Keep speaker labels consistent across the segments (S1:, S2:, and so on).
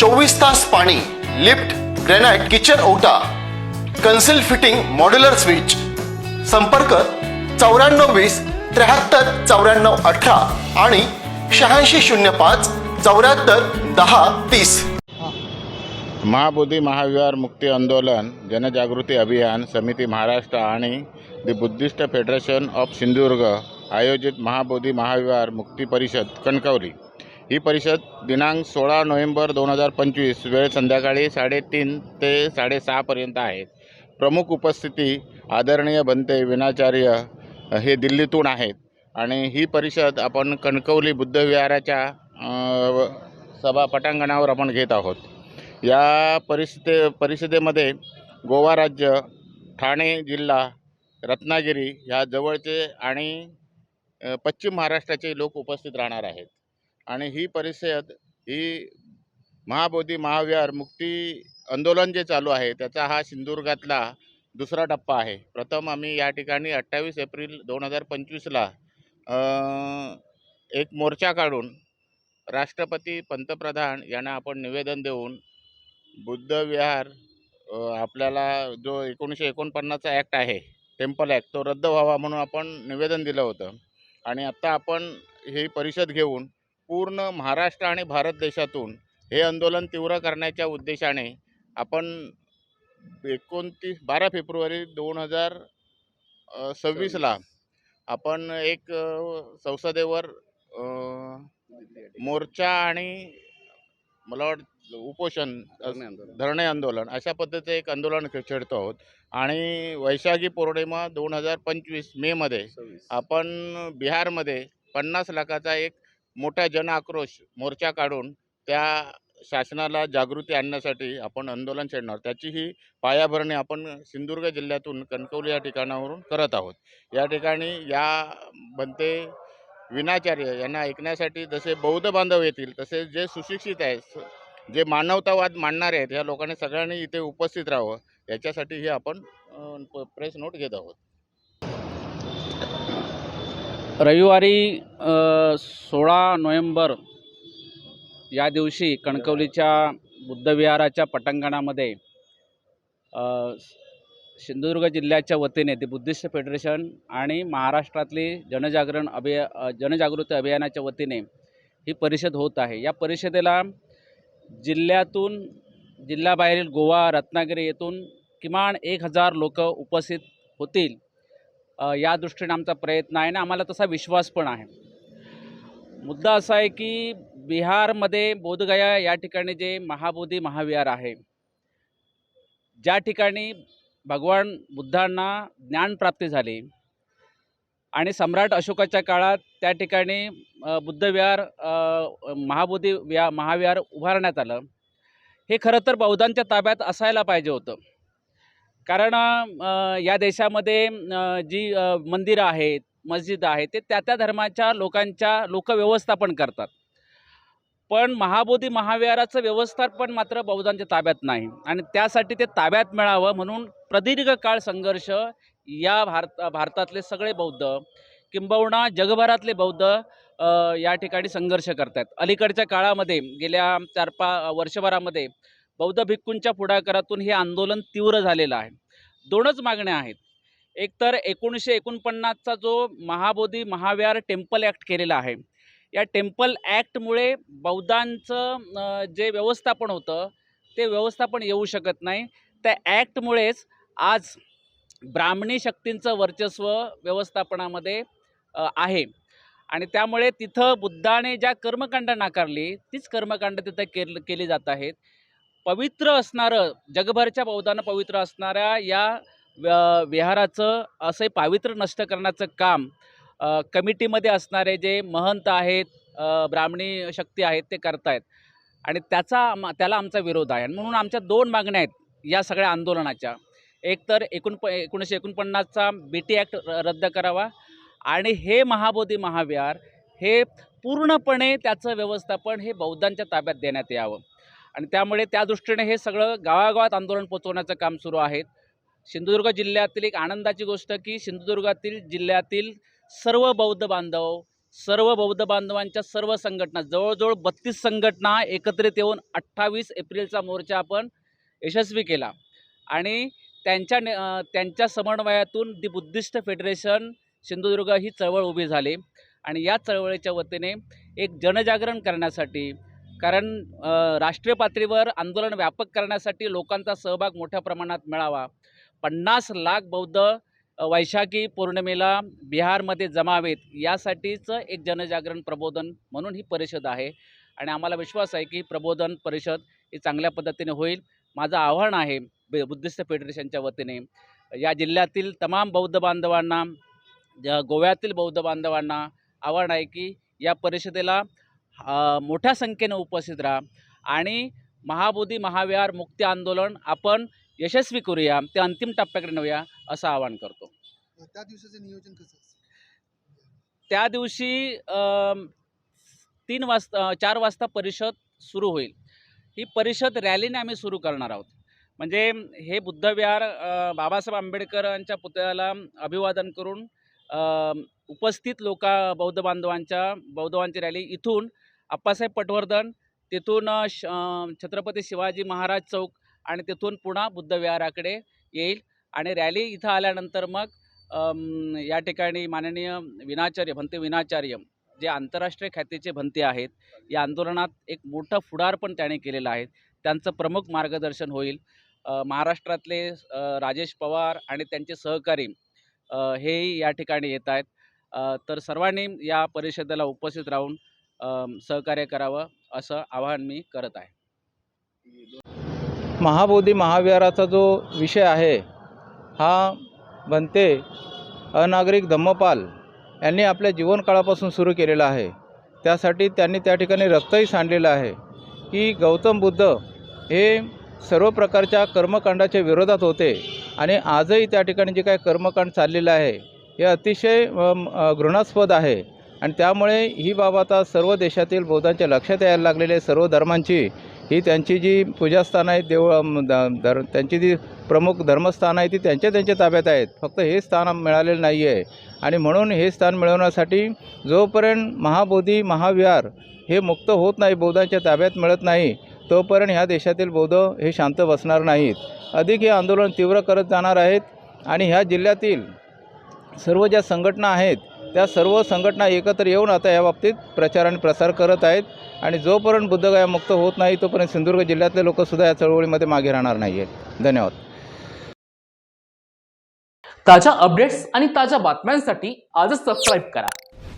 S1: चोवीस तास पाणी लिफ्ट ग्रेनाइट किचन ओटा कन्सिल फिटिंग मॉड्युलर स्विच. संपर्क चौऱ्याण्णव वीस त्र्याहत्तर चौऱ्याण्णव अठरा आणि शहाऐंशी शून्य पाच चौऱ्याहत्तर दहा तीस.
S2: महाबोधी महाविहार मुक्ती आंदोलन जनजागृती अभियान समिती महाराष्ट्र आणि the Buddhist federation of Sindhudurg आयोजित महाबोधी महाविहार मुक्ती परिषद कणकवली. ही परिषद दिनांक सोळा नोव्हेंबर दोन हजार पंचवीस वेळ संध्याकाळी साडेतीन ते साडेसहापर्यंत आहेत प्रमुख उपस्थिती आदरणीय बनते विनाचार्य हे दिल्लीतून आहेत. आणि ही परिषद आपण कणकवली बुद्धविहाराच्या सभा पटांगणावर आपण घेत आहोत. या परिषदे परिषदेमध्ये गोवा राज्य ठाणे जिल्हा रत्नागिरी ह्या जवळचे आणि पश्चिम महाराष्ट्राचे लोक उपस्थित राहणार आहेत. आणि ही परिषद ही महाबोधी महाविहार मुक्ती आंदोलन जे चालू आहे त्याचा हा सिंधुदुर्गातला दुसरा टप्पा आहे. प्रथम आम्ही या ठिकाणी अठ्ठावीस एप्रिल दोन हजार पंचवीसला एक मोर्चा काढून राष्ट्रपती पंतप्रधान यांना आपण निवेदन देऊन बुद्ध विहार आपल्याला जो एकोणीसशे एकोणपन्नासचा ॲक्ट आहे टेम्पल ॲक्ट तो रद्द व्हावा म्हणून आपण निवेदन दिलं होतं. आणि आत्ता आपण ही परिषद घेऊन पूर्ण महाराष्ट्र आणि भारत देशातून हे आंदोलन तीव्र करण्याच्या उद्देशाने आपण एकोणतीस बारा फेब्रुवारी दोन हजार सव्वीसला आपण एक संसदेवर मोर्चा आणि मला वाटतं उपोषण धरणे आंदोलन. अशा पद्धतीचं एक आंदोलन छेडतो आहोत. आणि वैशाखी पौर्णिमा दोन हजार पंचवीस मेमध्ये आपण बिहारमध्ये पन्नास लाखाचा एक मोठा जन आक्रोश मोर्चा काढून त्या शासनाला जागृती आणण्यासाठी आपण आंदोलन छेडणार. त्याची ही पायाभरणी आपण सिंधुदुर्ग जिल्ह्यातून कणकवली या ठिकाणावरून करत आहोत. या ठिकाणी या बनते विनाचार्य यांना ऐकण्यासाठी जसे बौद्ध बांधव येतील तसे जे सुशिक्षित आहेत जे मानवतावाद मांडणारे आहेत या लोकांनी सगळ्यांनी इथे उपस्थित राहावं. याच्यासाठी हे आपण प्रेस नोट घेत आहोत.
S3: रविवारी सोळा नोव्हेंबर या दिवशी कणकवलीच्या बुद्धविहाराच्या पटांगणामध्ये सिंधुदुर्ग जिल्ह्याच्या वतीने ते बुद्धिस्ट फेडरेशन आणि महाराष्ट्रातली जनजागरण अभिया जनजागृती अभियानाच्या वतीने ही परिषद होत आहे. या परिषदेला जिल्ह्यातून जिल्ह्याबाहेरील गोवा रत्नागिरी येथून किमान एक हजार लोक उपस्थित होतील. या दृष्टीने आमचा प्रयत्न आहे आणि आम्हाला तसा विश्वास पण आहे. मुद्दा असा आहे की बिहारमध्ये बोधगया या ठिकाणी जे महाबोधी महाविहार आहे ज्या ठिकाणी भगवान बुद्धांना ज्ञानप्राप्ती झाली आणि सम्राट अशोकाच्या काळात त्या ठिकाणी बुद्धविहार महाबोधी विहा महाविहार उभारण्यात आलं हे खरं तर बौद्धांच्या ताब्यात असायला पाहिजे होतं. कारण या देशामध्ये जी मंदिरं आहेत मस्जिद आहेत ते त्या त्या धर्माच्या लोकांच्या लोक व्यवस्थापन करतात. पण महाबोधी महाविहाराचं व्यवस्थापन मात्र बौद्धांच्या ताब्यात नाही आणि त्यासाठी ते ताब्यात मिळावं म्हणून प्रदीर्घ काळ संघर्ष या भारत भारतातले सगळे बौद्ध किंबहुना जगभरातले बौद्ध या ठिकाणी संघर्ष करत आहेत अलीकडच्या काळामध्ये गेल्या चार पा वर्षभरामध्ये बौद्ध भिक्खूंच्या पुढाकारातून हे आंदोलन तीव्र झालेलं आहे. दोनच मागण्या आहेत. एक तर एकोणीसशे एकोणपन्नासचा जो महाबोधी महाविहार टेम्पल ॲक्ट केलेला आहे. या टेम्पल ॲक्टमुळे बौद्धांचं जे व्यवस्थापन होतं ते व्यवस्थापन येऊ शकत नाही. त्या ॲक्टमुळेच आज ब्राह्मणी शक्तींचं वर्चस्व व्यवस्थापनामध्ये आहे. आणि त्यामुळे तिथं बुद्धाने ज्या कर्मकांड नाकारली तीच कर्मकांड तिथं केल केली जात आहेत. पवित्र असणारं जगभरच्या बौद्धांना पवित्र असणाऱ्या या विहाराचं असे पावित्र्य नष्ट करण्याचं काम कमिटीमध्ये असणारे जे महंत आहेत ब्राह्मणी शक्ती आहेत ते करतायत. आणि त्याचा त्याला आमचा विरोध आहे. म्हणून आमच्या दोन मागण्या आहेत या सगळ्या आंदोलनाच्या. एक तर एकोणप एकोणीसशे एकोणपन्नासचा बी टी ॲक्ट रद्द करावा आणि हे महाबोधी महाविहार हे पूर्णपणे त्याचं व्यवस्थापन हे बौद्धांच्या ताब्यात देण्यात यावं. आणि त्यामुळे त्या दृष्टीने हे सगळं गावागावात आंदोलन पोचवण्याचं काम सुरू आहे. सिंधुदुर्ग जिल्ह्यातील एक आनंदाची गोष्ट की सिंधुदुर्गातील जिल्ह्यातील सर्व बौद्ध बांधव सर्व बौद्ध बांधवांच्या सर्व संघटना जवळजवळ बत्तीस संघटना एकत्रित येऊन अठ्ठावीस एप्रिलचा मोर्चा आपण यशस्वी केला. आणि त्यांच्या ने- त्यांच्या समन्वयातून दी बुद्धिस्ट फेडरेशन सिंधुदुर्ग ही चळवळ उभी झाली. आणि या चळवळीच्या वतीने एक जनजागरण करण्यासाठी कारण राष्ट्रीय पातळीवर आंदोलन व्यापक करण्यासाठी लोकांचा सहभाग मोठ्या प्रमाणात मिळावा. पन्नास लाख बौद्ध वैशाखी पौर्णिमेला बिहारमध्ये जमावेत यासाठीचं एक जनजागरण प्रबोधन म्हणून ही परिषद आहे. आणि आम्हाला विश्वास आहे की प्रबोधन परिषद ही चांगल्या पद्धतीने होईल. माझं आव्हान आहे बे बुद्धिस्ट फेडरेशनच्या वतीने. या जिल्ह्यातील तमाम बौद्ध बांधवांना ज- गोव्यातील बौद्ध बांधवांना आव्हान आहे की या परिषदेला मोठ्या संख्येने उपस्थित राहा. आणि महाबोधी महाविहार मुक्ती आंदोलन आपण यशस्वी करूया. ते अंतिम टप्प्याकडे नेऊया असं आवाहन करतो.
S4: त्या दिवसाचं नियोजन कसं
S3: त्या दिवशी तीन वाजता चार वाजता परिषद सुरू होईल. ही परिषद रॅलीने आम्ही सुरू करणार आहोत. म्हणजे हे बुद्धविहार बाबासाहेब आंबेडकरांच्या पुतळ्याला अभिवादन करून उपस्थित लोका बौद्ध बांधवांच्या बौद्धवांची रॅली इथून अप्पासाहेब पटवर्धन तिथून श छत्रपती शिवाजी महाराज चौक आणि तिथून पुन्हा बुद्धविहाराकडे येईल आणि रॅली इथं आल्यानंतर मग या ठिकाणी माननीय विनाचार्य भंते विनाचार्य जे आंतरराष्ट्रीय ख्यातीचे भंते आहेत या आंदोलनात एक मोठं फुडारपण त्याने केलेलं आहे. त्यांचं प्रमुख मार्गदर्शन होईल. महाराष्ट्रातले राजेश पवार आणि त्यांचे सहकारी हेही या ठिकाणी येत आहेत. तर सर्वांनी या परिषदेला उपस्थित राहून सहकार्य करावं असं आवाहन मी करत आहे.
S5: महाबोधी महाविहाराचा जो विषय आहे हा बनते अनागरिक धम्मपाल यांनी आपल्या जीवनकाळापासून सुरू केलेला आहे. त्यासाठी त्यांनी त्या ठिकाणी रक्तही सांडलेलं आहे की गौतम बुद्ध हे सर्व प्रकारच्या कर्मकांडाच्या विरोधात होते. आणि आजही त्या ठिकाणी जे काही कर्मकांड चाललेलं आहे हे अतिशय घृणास्पद आहे. आणि त्यामुळे ही बाब आता सर्व देशातील बौद्धांच्या लक्षात यायला लागलेली आहे. सर्व धर्मांची ही त्यांची जी पूजास्थानं आहेत देव द- धर त्यांची जी प्रमुख धर्मस्थानं आहेत ती त्यांच्या त्यांच्या ताब्यात आहेत. फक्त हे स्थान मिळालेलं नाही आहे आणि म्हणून हे स्थान मिळवण्यासाठी जोपर्यंत महाबोधी महाविहार हे मुक्त होत नाही बौद्धांच्या ताब्यात मिळत नाही तोपर्यंत ह्या देशातील बौद्ध हे शांत बसणार नाहीत. अधिक हे आंदोलन तीव्र करत जाणार आहेत आणि ह्या जिल्ह्यातील सर्व ज्या संघटना आहेत त्या सर्व संघटना एकत्र येऊन आता या बाबतीत प्रचार आणि प्रसार करत आहेत आणि जोपर्यंत बुद्धगया मुक्त होत नाही तोपर्यंत सिंधुदुर्ग जिल्ह्यातले लोकसुद्धा या चळवळीमध्ये मागे राहणार नाही आहेत धन्यवाद.
S6: ताज्या अपडेट्स आणि ताज्या बातम्यांसाठी आजच सबस्क्राईब करा.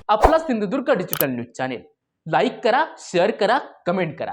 S6: आपला Sindhudurg digital news channel. Like करा शेअर करा कमेंट करा.